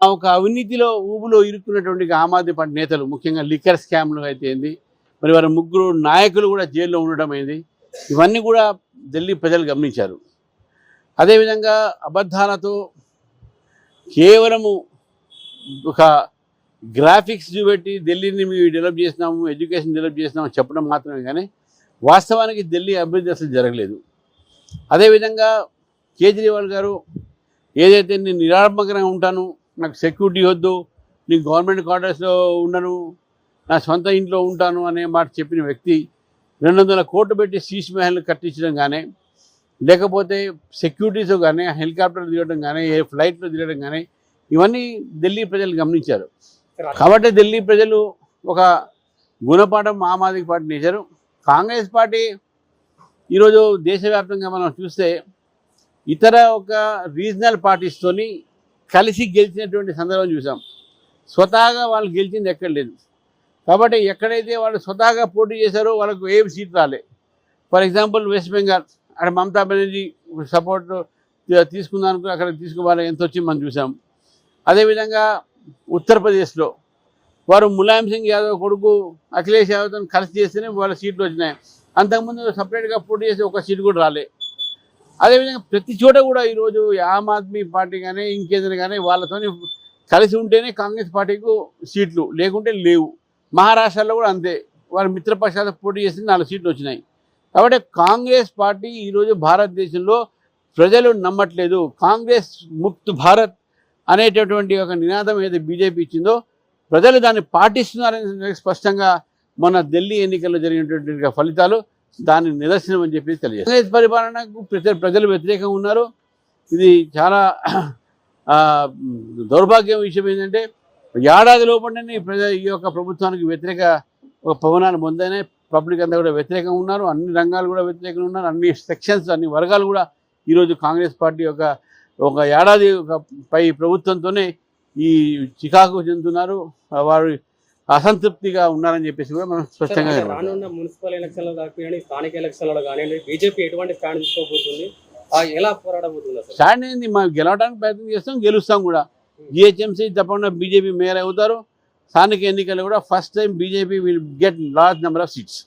ఆ ఒక అవినీతిలో ఊబులో ఇరుక్కున్నటువంటి ఆమ్ ఆద్మీ పార్టీ నేతలు ముఖ్యంగా లిక్కర్ స్కామ్లు అయితే ఏంది మరి వారి ముగ్గురు నాయకులు కూడా జైల్లో ఉండడం అయింది ఇవన్నీ కూడా ఢిల్లీ ప్రజలు గమనించారు. అదేవిధంగా అబద్ధాలతో కేవలము ఒక గ్రాఫిక్స్ చూపెట్టి ఢిల్లీని మేము డెవలప్ చేసినాము ఎడ్యుకేషన్ డెవలప్ చేసినాము చెప్పడం మాత్రమే కానీ వాస్తవానికి ఢిల్లీ అభివృద్ధి అసలు జరగలేదు. అదేవిధంగా కేజ్రీవాల్ గారు ఏదైతే నేను నిరాడంబకంగా ఉంటాను నాకు సెక్యూరిటీ వద్దు నేను గవర్నమెంట్ క్వార్టర్స్లో ఉండను నా సొంత ఇంట్లో ఉంటాను అనే మాట చెప్పిన వ్యక్తి రెండు వందల కోట్లు పెట్టి సీస్ మహల్ కట్టించడం కానీ లేకపోతే సెక్యూరిటీస్ కానీ హెలికాప్టర్లు దిగడం కానీ ఏ ఫ్లైట్లో దిగడం కానీ ఇవన్నీ ఢిల్లీ ప్రజలు గమనించారు. కాబట్టి ఢిల్లీ ప్రజలు ఒక గుణపాఠం ఆమ్ ఆద్మీ పార్టీ నేచారు. కాంగ్రెస్ పార్టీ ఈరోజు దేశవ్యాప్తంగా మనం చూస్తే ఇతర ఒక రీజనల్ పార్టీస్తోని కలిసి గెలిచినటువంటి సందర్భం చూసాం. స్వతహాగా వాళ్ళు గెలిచింది ఎక్కడ లేదు. కాబట్టి ఎక్కడైతే వాళ్ళు స్వతహాగా పోటీ చేశారో వాళ్ళకు ఏం సీట్ రాలే. ఫర్ ఎగ్జాంపుల్ వెస్ట్ బెంగాల్ అక్కడ మమతా బెనర్జీ సపోర్ట్ తీసుకుందానికి అక్కడ తీసుకోవాలి ఎంత వచ్చి మనం చూసాం. అదేవిధంగా ఉత్తరప్రదేశ్లో వారు ములాయం సింగ్ యాదవ్ కొడుకు అఖిలేష్ యాదవ్తో కలిసి చేస్తేనే వాళ్ళ సీట్లు వచ్చినాయి. అంతకుముందు సపరేట్గా పోటీ చేసి ఒక సీటు కూడా రాలే. అదేవిధంగా ప్రతి చోట కూడా ఈరోజు ఆమ్ ఆద్మీ పార్టీ కానీ ఇంకేదైనా కానీ వాళ్ళతో కలిసి ఉంటేనే కాంగ్రెస్ పార్టీకు సీట్లు లేకుంటే లేవు. మహారాష్ట్రలో కూడా అంతే. వారి మిత్రపక్షాలతో పోటీ చేసి నాలుగు సీట్లు వచ్చినాయి. కాబట్టి కాంగ్రెస్ పార్టీ ఈరోజు భారతదేశంలో ప్రజలు నమ్మట్లేదు. కాంగ్రెస్ ముక్త్ భారత్ అనేటటువంటి ఒక నినాదం ఏదైతే బీజేపీ ఇచ్చిందో ప్రజలు దాన్ని పాటిస్తున్నారని స్పష్టంగా మన ఢిల్లీ ఎన్నికల్లో జరిగినటువంటి ఫలితాలు దాని నిదర్శనం అని చెప్పి తెలియదు పరిపాలనకు ప్రజలు ప్రజలు వ్యతిరేకంగా ఉన్నారు. ఇది చాలా దౌర్భాగ్యం విషయం ఏంటంటే ఏడాది లోపలనే ప్రజ ఈ యొక్క ప్రభుత్వానికి వ్యతిరేక ఒక పవనాలు పొందనే పబ్లిక్ అంతా కూడా వ్యతిరేకంగా ఉన్నారు. అన్ని రంగాలు కూడా వ్యతిరేకంగా ఉన్నారు. అన్ని సెక్షన్స్ అన్ని వర్గాలు కూడా ఈరోజు కాంగ్రెస్ పార్టీ యొక్క ఒక ఏడాది ఒక పై ప్రభుత్వంతోనే ఈ చికాకు చెందుతున్నారు. వారు అసంతృప్తిగా ఉన్నారని చెప్పేసి కూడా మనం స్పష్టంగా. రానున్న మున్సిపల్ ఎలక్షన్లో కానివ్వండి స్థానిక ఎలక్షన్లలో కానివ్వండి బీజేపీ ఎటువంటి స్టాండ్ తీసుకోబోతుంది? ఆ, ఎలా పోరాడబోతుంది స్టాండ్ ఏంది? మనం గెలవడానికి ప్రయత్నం చేస్తాం గెలుస్తాం కూడా. జిహెచ్ఎంసీ తప్పకుండా బీజేపీ మేయర్ అవుతారు. స్థానిక ఎన్నికలు కూడా first time BJP will get large number of seats